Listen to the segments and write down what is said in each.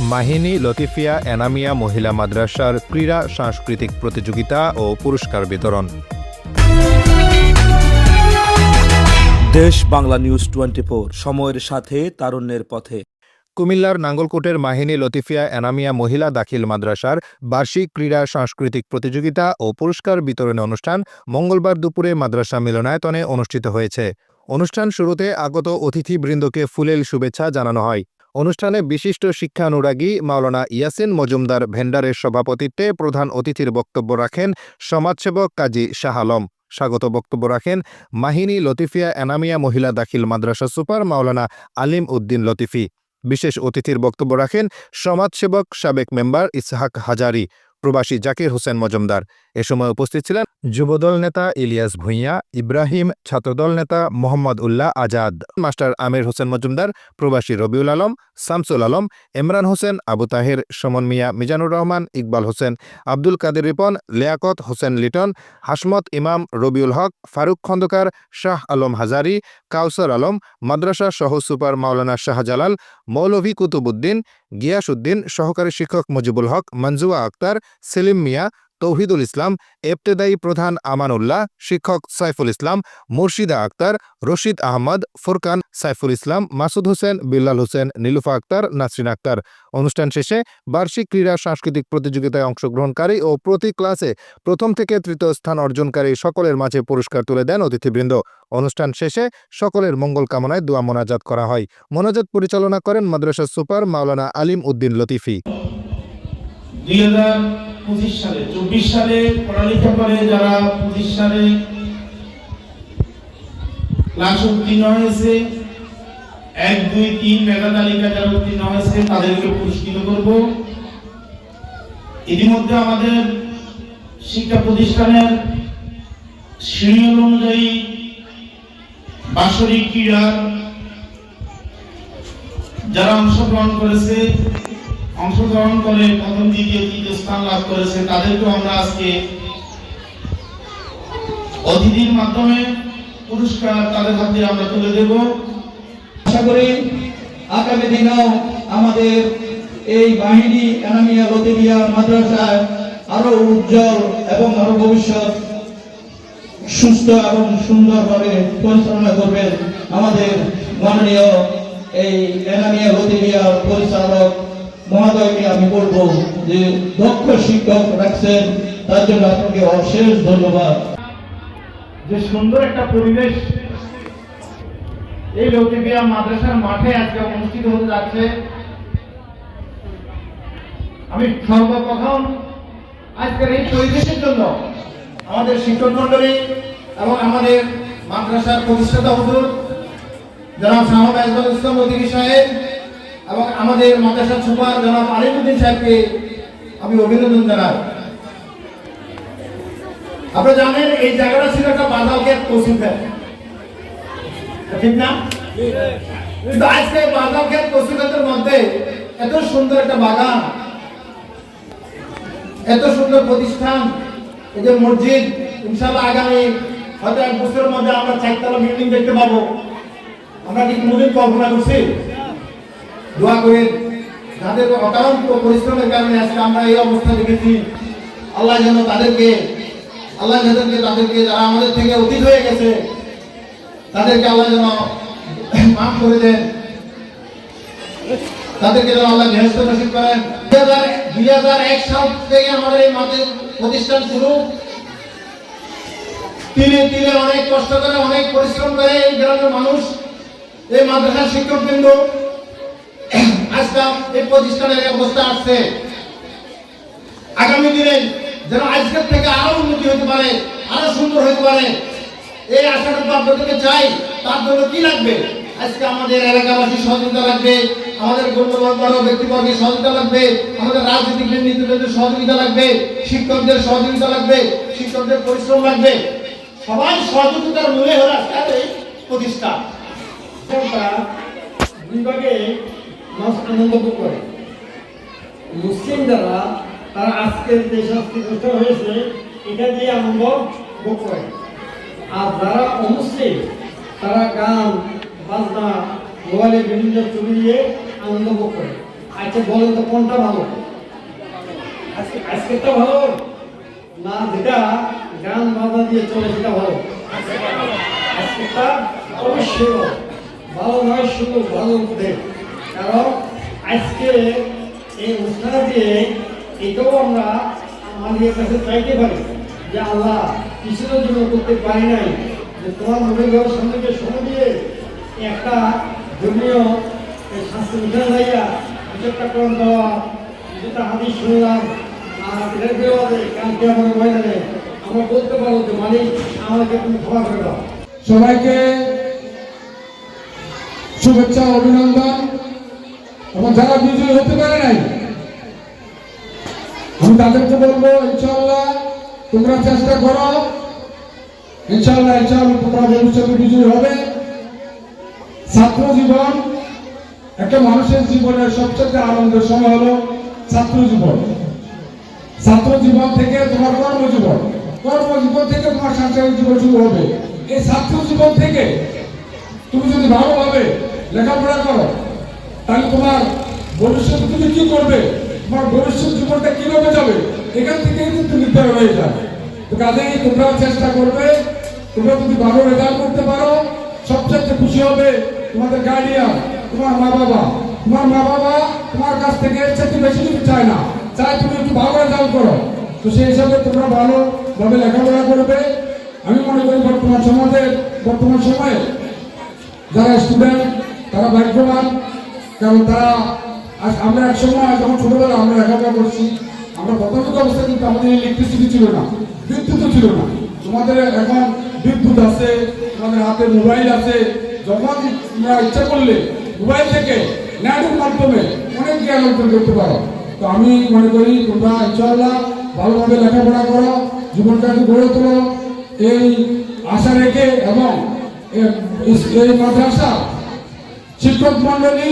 মাহিনী লতিফিয়া এনামিয়া মহিলা মাদ্রাসার ক্রীড়া সাংস্কৃতিক প্রতিযোগিতা ও পুরস্কার বিতরণ। দেশ বাংলা নিউজ টোয়েন্টি সময়ের সাথে তারুণ্যের পথে। কুমিল্লার নাঙ্গলকোটের মাহিনী লতিফিয়া এনামিয়া মহিলা দাখিল মাদ্রাসার বার্ষিক ক্রীড়া সাংস্কৃতিক প্রতিযোগিতা ও পুরস্কার বিতরণ অনুষ্ঠান মঙ্গলবার দুপুরে মাদ্রাসা মিলনায়তনে অনুষ্ঠিত হয়েছে। অনুষ্ঠান শুরুতে আগত অতিথিবৃন্দকে ফুলেল শুভেচ্ছা জানানো হয়। অনুষ্ঠানে বিশিষ্ট শিক্ষানুরাগী মাওলানা ইয়াসিন মজুমদার ভেন্ডারের সভাপতিত্বে প্রধান অতিথির বক্তব্য রাখেন সমাজসেবক কাজী শাহ আলম। স্বাগত বক্তব্য রাখেন মাহিনী লতিফিয়া এনামিয়া মহিলা দাখিল মাদ্রাসা সুপার মাওলানা আলিম উদ্দিন লতিফি। বিশেষ অতিথির বক্তব্য রাখেন সমাজসেবক সাবেক মেম্বার ইসহাক হাজারি, প্রবাসী জাকির হোসেন মজুমদার। এ সময় উপস্থিত ছিলেন যুবদল নেতা ইলিয়াস ভূঁইয়া, ইব্রাহিম ছাত্রদল নেতা মোহাম্মদ উল্লাহ আজাদ, মাস্টার আমির হোসেন মজুমদার, প্রবাসী রবিউল আলম, শামসুল আলম, ইমরান হোসেন, আবু তাহের, সমন মিয়া, মিজানুর রহমান, ইকবাল হোসেন, আব্দুল কাদের রিপন, লিয়াকত হোসেন লিটন, হাসমত ইমাম রবিউল হক, ফারুক খন্দকার, শাহ আলম হাজারি, কাউসার আলম, মাদ্রাসা সহ সুপার মাওলানা শাহজালাল, মৌলভী কুতুবুদ্দিন গিয়াসউদ্দিন, সহকারী শিক্ষক মুজিবুল হক, মঞ্জুয়া আক্তার, সেলিম মিয়া তৌহিদুল ইসলাম এবতেদায়ী প্রধান আমানুল্লাহ, শিক্ষক সাইফুল ইসলাম, মুর্শিদা আক্তার, রশিদ আহমদ, ফুরকান সাইফুল ইসলাম, মাসুদ হোসেন, বিল্লাল হোসেন, নীলুফা আক্তার, নাসরিন আক্তার। অনুষ্ঠান শেষে বার্ষিক ক্রীড়া সাংস্কৃতিক প্রতিযোগিতায় অংশগ্রহণকারী ও প্রতি ক্লাসে প্রথম থেকে তৃতীয় স্থান অর্জনকারী সকলের মাঝে পুরস্কার তুলে দেন অতিথিবৃন্দ। অনুষ্ঠান শেষে সকলের মঙ্গল কামনায় দোয়া মোনাজাত করা হয়। মোনাজাত পরিচালনা করেন মাদ্রাসা সুপার মাওলানা আলিম উদ্দিন লতিফি। দুই হাজার পঁচিশ সালে, চব্বিশ সালে পড়ালেখা করে যারা পঁচিশ সালে ক্লাস উত্তীর্ণ হয়েছে, এক, দুই, তিন মেধা তালিকা যারা উত্তীর্ণ হয়েছে, তাদেরকে পুরস্কৃত করব। ইতিমধ্যে আমাদের শিক্ষা প্রতিষ্ঠানের সিনিয়র অনুযায়ী বাৎসরিক ক্রীড়ার যারা অংশগ্রহণ করেছে অংশগ্রহণ করে প্রথম দ্বিতীয় তৃতীয় স্থান লাভ করেছে, তাদেরকেও আমরা আজকে অতিথির মাধ্যমে পুরস্কার তাদের হাতে আমরা তুলে দেব। আশা করি আগামী দিনেও আমাদের এই বাহিনী এনামিয়া লতিবিয়া মাদ্রাসায় আরও উজ্জ্বল এবং আরও ভবিষ্যৎ সুস্থ এবং সুন্দরভাবে পরিচালনা করবেন আমাদের মাননীয় এই এনামিয়া লতিবিয়া পরিচালক মহোদয়কে আমি বলব যে দক্ষ শিক্ষক রাখছেন, তার জন্য আপনাকে অশেষ ধন্যবাদ। যে সুন্দর একটা পরিবেশ এই লতিবিয়া মাদ্রাসার মাঠে আজকে অনুষ্ঠিত হতে যাচ্ছে। আমি সর্বপ্রথম আজকের এই পরিবেশের জন্য আমাদের শিক্ষক মন্ডলী এবং আমাদের মাদ্রাসার প্রতিষ্ঠাতা হুজুর, জনাব আজমল ইসলাম অধিকী সাহেব এবং আমাদের মাদ্রাসার সুপার জনাব আলিমুদ্দিন সাহেবকে আমি অভিনন্দন জানাই। আপনারা জানেন এই জায়গাটা ছিল একটা তহসিল ব্যাংক ঠিক না? কিন্তু আজকে বাজার ক্ষেত মধ্যে এত সুন্দর একটা বাগান এত সুন্দর প্রতিষ্ঠান, এই যে মসজিদ ইনশাল্লাহ আগামী হয়তো এক বছরের মধ্যে আমরা চারতলা বিল্ডিং দেখতে পাবো। আমরা কি কোনোদিন কল্পনা করছি। দোয়া করে যাদের অকারন্ত পরিশ্রমের কারণে আজকে আমরা এই অবস্থা দেখেছি। আল্লাহ যেন তাদেরকে, আল্লাহ যাদেরকে তাদেরকে যারা আমাদের থেকে অতীত হয়ে গেছে, তাদেরকে আল্লাহ যেন মাফ করে দেন। তাদেরকে যেন আল্লাহ গৃহস্থ নসিব করেন। দুই হাজার এক সাল থেকে আমাদের এই মাদের প্রতিষ্ঠান শুরু। তিলে তিলে অনেক কষ্ট করে, অনেক পরিশ্রম করে এই গ্রামের মানুষ, এই মাদ্রাসার শিক্ষক বিন্দু আজকে এই প্রতিষ্ঠানের অবস্থা আগামী দিনে যেন আজকের থেকে আরও উন্নতি হতে পারে, আরও সুন্দর হতে পারে। এই আশাটা আপনাদেরকে চাই তার জন্য কি লাগবে? আজকে আমাদের এলাকাবাসী সহযোগিতা লাগবে, আমাদের গণ্যমান্য ব্যক্তিবর্গের সহযোগিতা লাগবে, আমাদের সহযোগিতা লাগবে, শিক্ষকদের সহযোগিতা লাগবে, শিক্ষকদের পরিশ্রম লাগবে। সবাই সহযোগিতার মূলে হলো প্রতিষ্ঠা বিভাগে মানুষ আনন্দ করে। মুসলিম যারা তারা আজকের যে শাস্তি হয়েছে, এটা দিয়ে আনন্দ ভোগ করে। আর যারা অমুসলিম, তারা গান, বাজনা, মোবাইলে বিভিন্ন ছবি দিয়ে আনন্দ ভোগ করে। আচ্ছা বলেন তো কোনটা ভালো? আজকে আজকেরটা ভালো? না, যেটা গান, বাজনা দিয়ে চলে, সেটা ভালো। আজকেরটা অবশ্যই ভালো। ভালো নয়, শুধু ভালো উপদেশ কারণ আজকে এই অনুষ্ঠানে দিয়ে এটাও আমরা আমাদের কাছে চাইতে পারি যে আল্লাহ কিছুর জন্য করতে পারি নাই, যে তোমার ঘর সঙ্গে সময় দিয়ে একটা ধর্মীয় এই শাস্ত্র উঠে যাইয়া কিছু একটা কোরআন দেওয়া যেটা হাদিস শুনলাম, আর এটার বিরোধে কালকে আমার ময়দানে আমরা বলতে পারব যে মালিক আমাকে তুমি ক্ষমা করে দাও। সবাইকে শুভেচ্ছা অভিনন্দন। এবং যারা বিজয়ী হতে পারে নাই। আমি তাদেরকে বলব ইনশাল্লাহ তোমরা চেষ্টা করো। ইনশাল্লাহ ইনশাল্লাহ তোমরা ভবিষ্যতে বিজয়ী হবে। ছাত্র জীবন, একটা মানুষের জীবনের সবচেয়ে আনন্দের সময় হলো ছাত্র জীবন। ছাত্র জীবন থেকে তোমার কর্মজীবন। কর্মজীবন থেকে তোমার সাংসারিক জীবন শুরু হবে। এই ছাত্র জীবন থেকে তুমি যদি ভালোভাবে লেখাপড়া করো তাহলে তোমার ভবিষ্যতে তুমি কি করবে? তোমার ভবিষ্যৎ জীবনটা কীভাবে যাবে? এখান থেকে কিন্তু নির্ধারণ হয়ে যায়। তো কাজেই তোমরা চেষ্টা করবে, তোমরা যদি ভালো রেজাল্ট করতে পারো সবচেয়ে খুশি হবে তোমাদের গার্ডিয়ান তোমার মা বাবা। তোমার মা বাবা তোমার কাছ থেকে এর চাইতে বেশি কিছু চায় না। চায় তুমি একটু ভালো রেজাল্ট করো। তো সেই হিসাবে তোমরা ভালোভাবে লেখাপড়া করবে। আমি মনে করি বর্তমান সমাজের, বর্তমান সময়ে যারা স্টুডেন্ট তারা ভাগ্যবান। কারণ তারা আমরা এক সময় যখন ছোটবেলা আমরা লেখাপড়া করছি। আমরা প্রাথমিক অবস্থায় কিন্তু আমাদের ইলেকট্রিসিটি ছিল না বিদ্যুৎ ছিল না। তোমাদের এখন বিদ্যুৎ আছে, তোমাদের হাতে মোবাইল আছে। যখন তোমরা ইচ্ছা করলে মোবাইল থেকে নেটের মাধ্যমে অনেক জ্ঞান অর্জন করতে পারো। তো আমি মনে করি, তোমরা ইনশাআল্লাহ ভালোভাবে লেখাপড়া করো জীবনটাকে গড়ে তোলো। এই আশা রেখে এবং এই মাদ্রাসা শিক্ষক মন্ডলী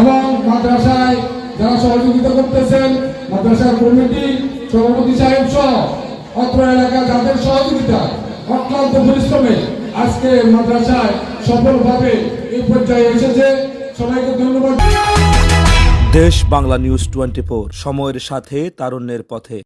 এবং মাদ্রাসায় যারা সহযোগিতা করতেছেন, মাদ্রাসার কমিটি, সভাপতি সাহেব সহ অত্র এলাকা যাদের সহযোগিতা, অক্লান্ত পরিশ্রমে আজকে মাদ্রাসায় সফলভাবে এই পর্যায়ে এসেছে। সবাইকে ধন্যবাদ। দেশ বাংলা নিউজ টোয়েন্টি সময়ের সাথে, তারুণ্যের পথে।